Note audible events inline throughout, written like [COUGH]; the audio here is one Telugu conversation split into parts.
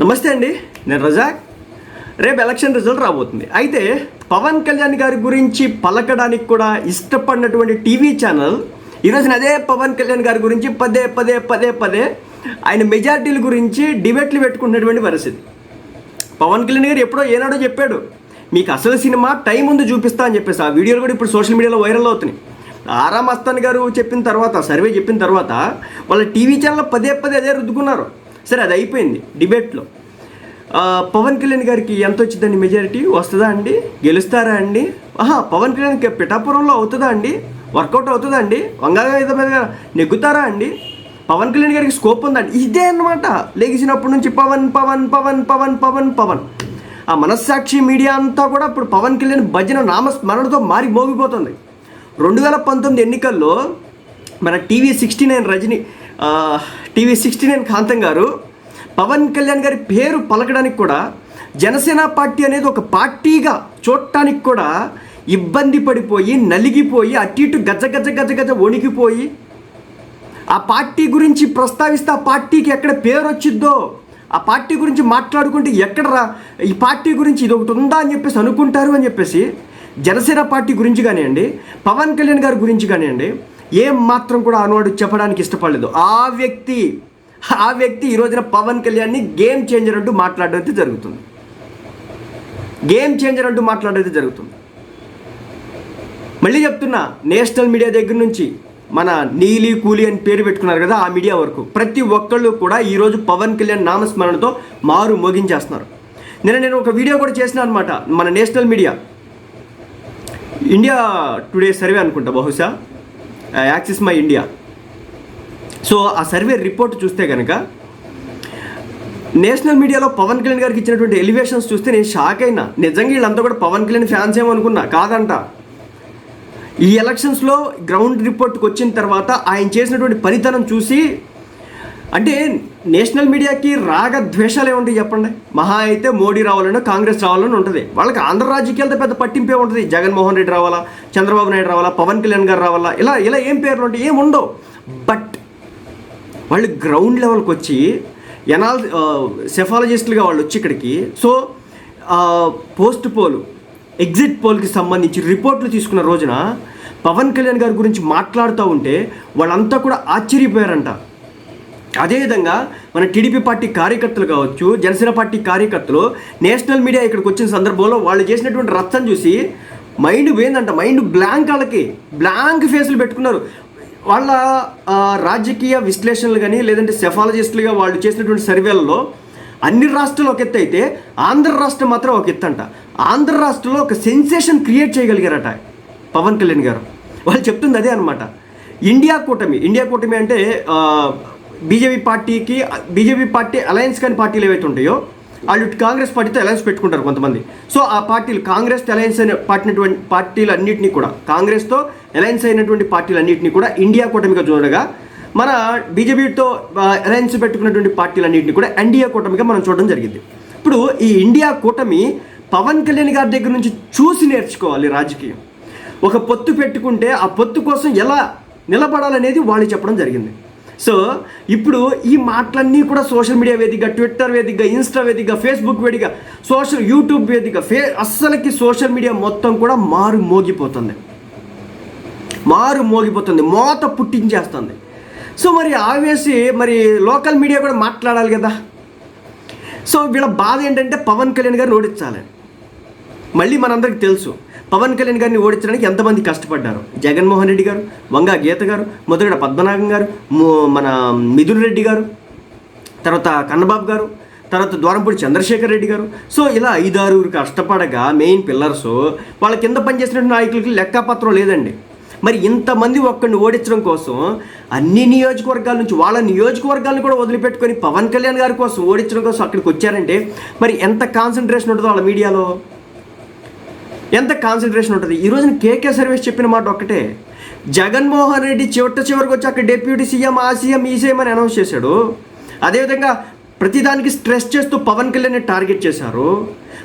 నమస్తే అండి నేను రజాక్. రేపు ఎలక్షన్ రిజల్ట్ రాబోతుంది. అయితే పవన్ కళ్యాణ్ గారి గురించి పలకడానికి కూడా ఇష్టపడినటువంటి టీవీ ఛానల్ ఈరోజున అదే పవన్ కళ్యాణ్ గారి గురించి పదే పదే పదే పదే ఆయన మెజార్టీల గురించి డిబేట్లు పెట్టుకున్నటువంటి పరిస్థితి. పవన్ కళ్యాణ్ గారు ఎప్పుడో ఏనాడో చెప్పాడు మీకు అసలు సినిమా టైం ముందు చూపిస్తా అని చెప్పేసి. ఆ వీడియోలు కూడా ఇప్పుడు సోషల్ మీడియాలో వైరల్ అవుతున్నాయి. ఆరా మస్తాన్ గారు చెప్పిన తర్వాత సర్వే చెప్పిన తర్వాత వాళ్ళ టీవీ ఛానల్ పదే పదే అదే రుద్దుకున్నారు. సరే అది అయిపోయింది డిబేట్లో. పవన్ కళ్యాణ్ గారికి ఎంత వచ్చిందండి మెజారిటీ? వస్తుందా అండి? గెలుస్తారా అండి? ఆహా పవన్ కళ్యాణ్కి పిఠాపురంలో అవుతుందా అండి? వర్కౌట్ అవుతుందా అండి? వంగాగ మీద నెగ్గుతారా అండి? పవన్ కళ్యాణ్ గారికి స్కోప్ ఉందండి ఇదే అన్నమాట. లెగిసినప్పటి నుంచి పవన్ పవన్ పవన్ పవన్ పవన్ పవన్. ఆ మనస్సాక్షి మీడియా అంతా కూడా ఇప్పుడు పవన్ కళ్యాణ్ భజన నామస్మరణతో మారి మోగిపోతుంది. రెండు వేల పంతొమ్మిది ఎన్నికల్లో మన TV sixty nine Rajani TV sixty nine Kantham garu Pawan Kalyan గారి పేరు పలకడానికి కూడా జనసేన పార్టీ అనేది ఒక పార్టీగా చూడటానికి కూడా ఇబ్బంది పడిపోయి నలిగిపోయి అటు ఇటు గజ గజ గజ గజ వణికిపోయి ఆ పార్టీ గురించి ప్రస్తావిస్తే ఆ పార్టీకి ఎక్కడ పేరు వచ్చిద్దో ఆ పార్టీ గురించి మాట్లాడుకుంటే ఎక్కడ రా ఈ పార్టీ గురించి ఇది ఒకటి ఉందా అని చెప్పేసి అనుకుంటారు అని చెప్పేసి జనసేన పార్టీ గురించి కానివ్వండి పవన్ కళ్యాణ్ గారి గురించి కానివ్వండి ఏం మాత్రం కూడా అనువాడు చెప్పడానికి ఇష్టపడలేదు. ఆ వ్యక్తి ఆ వ్యక్తి ఈ రోజున పవన్ కళ్యాణ్ని గేమ్ చేంజర్ అంటూ మాట్లాడడం అయితే జరుగుతుంది. గేమ్ చేంజర్ అంటూ మాట్లాడడం అయితే జరుగుతుంది. మళ్ళీ చెప్తున్నా నేషనల్ మీడియా దగ్గర నుంచి మన నీలి కూలి అని పేరు పెట్టుకున్నారు కదా ఆ మీడియా వరకు. ప్రతి ఒక్కళ్ళు కూడా ఈరోజు పవన్ కళ్యాణ్ నామస్మరణతో మారు మోగించేస్తున్నారు. నిన్న నేను ఒక వీడియో కూడా చేసిన అనమాట మన national media. India today survey అనుకుంటా బహుశా. యాక్సిస్ మై ఇండియా సో ఆ సర్వే రిపోర్ట్ చూస్తే కనుక నేషనల్ మీడియాలో పవన్ కళ్యాణ్ గారికి ఇచ్చినటువంటి ఎలివేషన్స్ చూస్తే నేను షాక్ అయినా. నిజంగా వీళ్ళంతా కూడా పవన్ కళ్యాణ్ ఫ్యాన్స్ ఏమనుకున్నా కాదంట. ఈ ఎలక్షన్స్లో గ్రౌండ్ రిపోర్ట్కి వచ్చిన తర్వాత ఆయన చేసినటువంటి పనితనం చూసి అంటే నేషనల్ మీడియాకి రాగ ద్వేషాలు ఏముంటాయి చెప్పండి. మహా అయితే మోడీ రావాలని కాంగ్రెస్ రావాలని ఉంటుంది. వాళ్ళకి ఆంధ్ర రాజకీయాలతో పెద్ద పట్టింపే ఉంటుంది. జగన్మోహన్ రెడ్డి రావాలా చంద్రబాబు నాయుడు రావాలా పవన్ కళ్యాణ్ గారు రావాలా ఇలా ఇలా ఏం పేర్లు ఉంటాయి ఏం ఉండవు. బట్ వాళ్ళు గ్రౌండ్ లెవెల్కి వచ్చి ఎనాల్ సెఫాలజిస్టులుగా వాళ్ళు వచ్చి ఇక్కడికి. సో పోస్ట్ పోలు ఎగ్జిట్ పోల్కి సంబంధించి రిపోర్ట్లు తీసుకున్న రోజున పవన్ కళ్యాణ్ గారి గురించి మాట్లాడుతూ ఉంటే వాళ్ళంతా కూడా ఆశ్చర్యపోయారంట. అదేవిధంగా మన టీడీపీ పార్టీ కార్యకర్తలు కావచ్చు జనసేన పార్టీ కార్యకర్తలు నేషనల్ మీడియా ఇక్కడికి వచ్చిన సందర్భంలో వాళ్ళు చేసినటువంటి రత్నం చూసి మైండ్ పోయిందంట. మైండ్ బ్లాంక్ వాళ్ళకి. బ్లాంక్ ఫేస్లు పెట్టుకున్నారు. వాళ్ళ రాజకీయ విశ్లేషణలు కానీ లేదంటే సెఫాలజిస్టులుగా వాళ్ళు చేసినటువంటి సర్వేలలో అన్ని రాష్ట్రాలు ఒక ఎత్తు అయితే ఆంధ్ర రాష్ట్రం మాత్రం ఒక ఎత్తు అంట. ఆంధ్ర రాష్ట్రంలో ఒక సెన్సేషన్ క్రియేట్ చేయగలిగారట పవన్ కళ్యాణ్ గారు. వాళ్ళు చెప్తుంది అదే అనమాట ఇండియా కూటమి. ఇండియా కూటమి అంటే బీజేపీ పార్టీకి బీజేపీ పార్టీ అలయన్స్ కాని పార్టీలు ఏవైతే ఉంటాయో వాళ్ళు ఇటు కాంగ్రెస్ పార్టీతో అలయన్స్ పెట్టుకుంటారు కొంతమంది. సో ఆ పార్టీలు కాంగ్రెస్ అలయన్స్ అయిన పార్టీనటువంటి పార్టీలు అన్నింటినీ కూడా కాంగ్రెస్తో అలయన్స్ అయినటువంటి పార్టీలు అన్నింటినీ కూడా ఇండియా కూటమిగా చూడగా మన బీజేపీతో అలయన్స్ పెట్టుకున్నటువంటి పార్టీలన్నింటినీ కూడా ఎన్డీఏ కూటమిగా మనం చూడడం జరిగింది. ఇప్పుడు ఈ ఇండియా కూటమి పవన్ కళ్యాణ్ గారి దగ్గర నుంచి చూసి నేర్చుకోవాలి రాజకీయం. ఒక పొత్తు పెట్టుకుంటే ఆ పొత్తు కోసం ఎలా నిలబడాలనేది వాళ్ళు చెప్పడం జరిగింది. సో ఇప్పుడు ఈ మాటలన్నీ కూడా సోషల్ మీడియా వేదిక ట్విట్టర్ వేదిక ఇన్స్టా వేదిక ఫేస్బుక్ వేదిక సోషల్ యూట్యూబ్ వేదిక ఫే అస్సలకి సోషల్ మీడియా మొత్తం కూడా మారు మోగిపోతుంది. మారు మోగిపోతుంది. మోత పుట్టించేస్తుంది. సో మరి ఆవేసి మరి లోకల్ మీడియా కూడా మాట్లాడాలి కదా. సో వీళ్ళ బాధ ఏంటంటే పవన్ కళ్యాణ్ గారు ఓడించాలి మళ్ళీ మనందరికి తెలుసు. పవన్ కళ్యాణ్ గారిని ఓడించడానికి ఎంతమంది కష్టపడ్డారు? జగన్మోహన్ రెడ్డి గారు వంగా గీత గారు మొదలైన పద్మనాభం గారు మన మిథున్ రెడ్డి గారు తర్వాత కన్నబాబు గారు తర్వాత ద్వారంపూడి చంద్రశేఖర్ రెడ్డి గారు. సో ఇలా ఐదారుగురు కష్టపడగా మెయిన్ పిల్లర్స్ వాళ్ళ కింద పనిచేసిన నాయకులకి లెక్కపత్రం లేదండి. మరి ఇంతమంది ఒక్కడిని ఓడించడం కోసం అన్ని నియోజకవర్గాల నుంచి వాళ్ళ నియోజకవర్గాలను కూడా వదిలిపెట్టుకొని పవన్ కళ్యాణ్ గారి కోసం ఓడించడం కోసం అక్కడికి వచ్చారంటే మరి ఎంత కాన్సన్ట్రేషన్ ఉంటుందో వాళ్ళ మీడియాలో? ఎంత కాన్సన్ట్రేషన్ ఉంటుంది? ఈరోజు కేకే సర్వీస్ చెప్పిన మాట ఒక్కటే. జగన్మోహన్ రెడ్డి చివట చివరికి వచ్చి అక్కడ డిప్యూటీ సీఎం ఆ సీఎం ఈ సీఎం అని అనౌన్స్ చేశాడు. అదేవిధంగా ప్రతిదానికి స్ట్రెస్ చేస్తూ పవన్ కళ్యాణ్ టార్గెట్ చేశారు.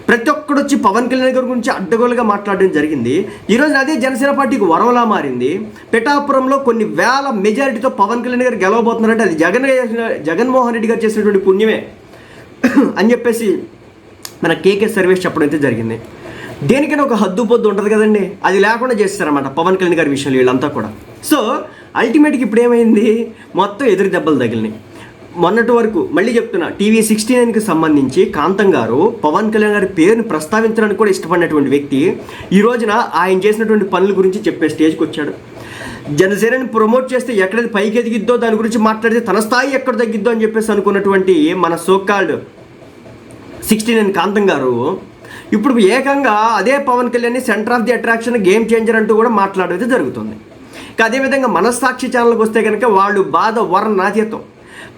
ప్రతి ఒక్కడు వచ్చి పవన్ కళ్యాణ్ గారి గురించి అడ్డగోలుగా మాట్లాడడం జరిగింది. ఈరోజు అదే జనసేన పార్టీకి వరవలా మారింది. పిఠాపురంలో కొన్ని వేల మెజారిటీతో పవన్ కళ్యాణ్ గారు గెలవబోతున్నారంటే అది జగన్ జగన్మోహన్ రెడ్డి గారు చేసినటువంటి పుణ్యమే. [CLEARS THROAT] అని చెప్పేసి మన కేకే సర్వేస్ చెప్పడం అయితే జరిగింది. దేనికైనా ఒక హద్దు పొద్దు ఉంటుంది కదండి. అది లేకుండా చేస్తారన్నమాట పవన్ కళ్యాణ్ గారి విషయంలో వీళ్ళంతా కూడా. సో అల్టిమేట్గా ఇప్పుడు ఏమైంది? మొత్తం ఎదురు దెబ్బలు తగిలినాయి. మొన్నటి వరకు మళ్ళీ చెప్తున్నా టీవీ సిక్స్టీ నైన్కి సంబంధించి కాంతం గారు పవన్ కళ్యాణ్ గారి పేరుని ప్రస్తావించడానికి కూడా ఇష్టపడినటువంటి వ్యక్తి ఈ రోజున ఆయన చేసినటువంటి పనుల గురించి చెప్పే స్టేజ్కి వచ్చాడు. జనసేనని ప్రమోట్ చేస్తే ఎక్కడైతే పైకి ఎదిగిద్దో దాని గురించి మాట్లాడితే తన స్థాయి ఎక్కడ తగ్గిద్దో అని చెప్పేసి అనుకున్నటువంటి మన సోకాల్డ్ సిక్స్టీ నైన్ కాంతం గారు ఇప్పుడు ఏకంగా అదే Pawan Kalyan centre of the attraction game changer అంటూ కూడా మాట్లాడేది జరుగుతుంది. ఇంకా అదేవిధంగా మనస్సాక్షి ఛానల్కి వస్తే కనుక వాళ్ళు బాధ వర్ణాతీతం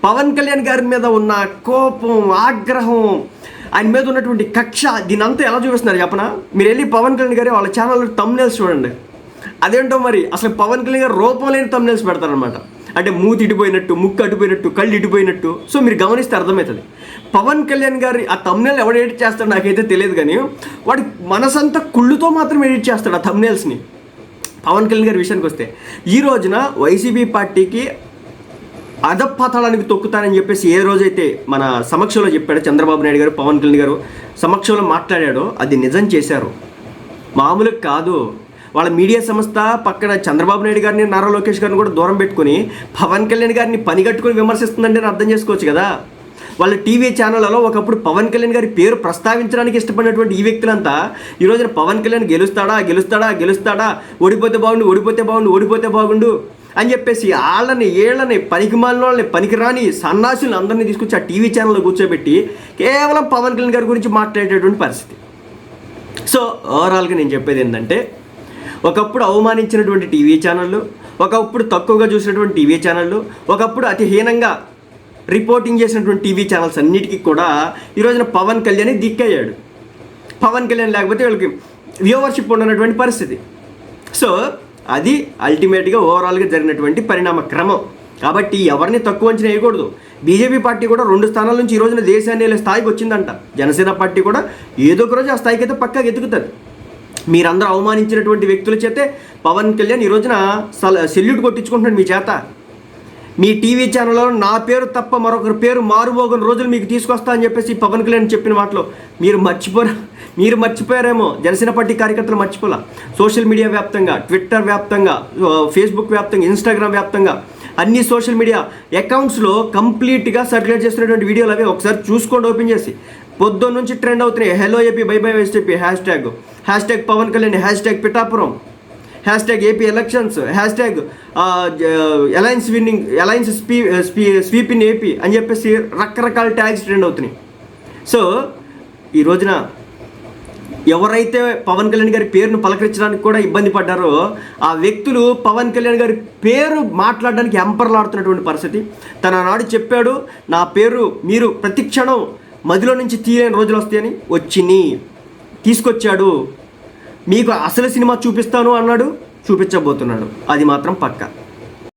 పవన్ కళ్యాణ్ గారి మీద ఉన్న కోపం ఆగ్రహం ఆయన మీద ఉన్నటువంటి కక్ష దీనంతా ఎలా చూపిస్తున్నారు చెప్పనా? మీరు వెళ్ళి పవన్ కళ్యాణ్ గారి వాళ్ళ ఛానల్ తమ్నేల్స్ చూడండి. అదేంటో మరి అసలు పవన్ కళ్యాణ్ గారు రూపం లేని తమ్నేల్స్ పెడతారనమాట అంటే మూతి ఇటుపోయినట్టు ముక్కు అటుపోయినట్టు కళ్ళు ఇటుపోయినట్టు. సో మీరు గమనిస్తే అర్థమవుతుంది. పవన్ కళ్యాణ్ గారి ఆ తమ్నేల్ ఎవడు ఎడిట్ చేస్తాడు నాకైతే తెలియదు కానీ వాడి మనసంతా కుళ్ళుతో మాత్రం ఎడిట్ చేస్తాడు ఆ తమ్నేల్స్ని పవన్ కళ్యాణ్ గారి విషయానికి వస్తే ఈ రోజున వైసీపీ పార్టీకి అధపాతాళానికి తొక్కుతానని చెప్పేసి ఏ రోజైతే మన సమక్షంలో చెప్పాడో చంద్రబాబు నాయుడు గారు పవన్ కళ్యాణ్ గారు సమక్షంలో మాట్లాడాడో అది నిజం చేశారు. మామూలు కాదు. వాళ్ళ మీడియా సంస్థ పక్కన చంద్రబాబు నాయుడు గారిని నారా లోకేష్ గారిని కూడా దూరం పెట్టుకుని పవన్ కళ్యాణ్ గారిని పని కట్టుకుని విమర్శిస్తుందంటే నేను అర్థం చేసుకోవచ్చు కదా? వాళ్ళ టీవీ ఛానళ్ళలో ఒకప్పుడు పవన్ కళ్యాణ్ గారి పేరు ప్రస్తావించడానికి ఇష్టపడినటువంటి ఈ వ్యక్తులంతా ఈ రోజున పవన్ కళ్యాణ్ గెలుస్తాడా గెలుస్తాడా గెలుస్తాడా? ఓడిపోతే బాగుండు ఓడిపోతే బాగుండు ఓడిపోతే బాగుండు అని చెప్పేసి వాళ్ళని ఏళ్ళని పనికి వాళ్ళని పనికిరాని సన్నాసులను అందరినీ తీసుకొచ్చి ఆ టీవీ ఛానల్లో కూర్చోబెట్టి కేవలం పవన్ కళ్యాణ్ గారి గురించి మాట్లాడేటటువంటి పరిస్థితి. సో ఓవరాల్గా నేను చెప్పేది ఏంటంటే ఒకప్పుడు అవమానించినటువంటి టీవీ ఛానళ్ళు ఒకప్పుడు తక్కువగా చూసినటువంటి టీవీ ఛానళ్ళు ఒకప్పుడు అతి హీనంగా రిపోర్టింగ్ చేసినటువంటి టీవీ ఛానల్స్ అన్నిటికీ కూడా ఈ రోజున పవన్ కళ్యాణ్ దిక్కయ్యాడు పవన్ కళ్యాణ్ లేకపోతే వీళ్ళకి వ్యూవర్షిప్ ఉండనటువంటి పరిస్థితి. సో అది అల్టిమేట్గా ఓవరాల్గా జరిగినటువంటి పరిణామ క్రమం. కాబట్టి ఎవరిని తక్కువ అంచనా వేయకూడదు. బీజేపీ పార్టీ కూడా రెండు స్థానాల నుంచి ఈ రోజున దేశాన్ని స్థాయికి వచ్చిందంట. జనసేన పార్టీ కూడా ఏదో ఒక రోజు ఆ స్థాయికి అయితే పక్కా ఎదుగుతుంది. మీరందరూ అవమానించినటువంటి వ్యక్తుల చేతే పవన్ కళ్యాణ్ ఈ రోజున సల సెల్యూట్ కొట్టించుకుంటున్నాడు మీ చేత. మీ టీవీ ఛానల్లో నా పేరు తప్ప మరొకరి పేరు మారుబోగని రోజులు మీకు తీసుకొస్తా అని చెప్పేసి పవన్ కళ్యాణ్ చెప్పిన మాటలో. మీరు మర్చిపోరా మీరు మర్చిపోయారేమో జనసేన పార్టీ కార్యకర్తలు మర్చిపోలా. సోషల్ మీడియా వ్యాప్తంగా ట్విట్టర్ వ్యాప్తంగా ఫేస్బుక్ వ్యాప్తంగా ఇన్స్టాగ్రామ్ వ్యాప్తంగా అన్ని సోషల్ మీడియా అకౌంట్స్లో కంప్లీట్గా సర్క్యులేట్ చేస్తున్నటువంటి వీడియోలు అవి. ఒకసారి చూసుకోండి ఓపెన్ చేసి. పొద్దున్న నుంచి ట్రెండ్ అవుతున్నాయి. Hello AP bye bye west AP hashtag hashtag Pawan Kalyan hashtag Pithapuram hashtag AP elections hashtag alliance winning alliance స్పీ స్పీ స్వీప్ ఇన్ ఏపీ అని చెప్పేసి రకరకాల ట్యాగ్స్ ట్రెండ్ అవుతున్నాయి. సో ఈ రోజున ఎవరైతే పవన్ కళ్యాణ్ గారి పేరును పలకరించడానికి కూడా ఇబ్బంది పడ్డారో ఆ వ్యక్తులు పవన్ కళ్యాణ్ గారి పేరు మాట్లాడడానికి ఎంపర్లాడుతున్నటువంటి పరిస్థితి. తన నాడు చెప్పాడు నా పేరు మీరు ప్రతి క్షణం మదిలో నుంచి తీయని రోజులు వస్తాయని? వచ్చిని. తీసుకొచ్చాడు. మీకు అసలు సినిమా చూపిస్తాను అన్నాడు చూపించబోతున్నాడు. అది మాత్రం పక్కా.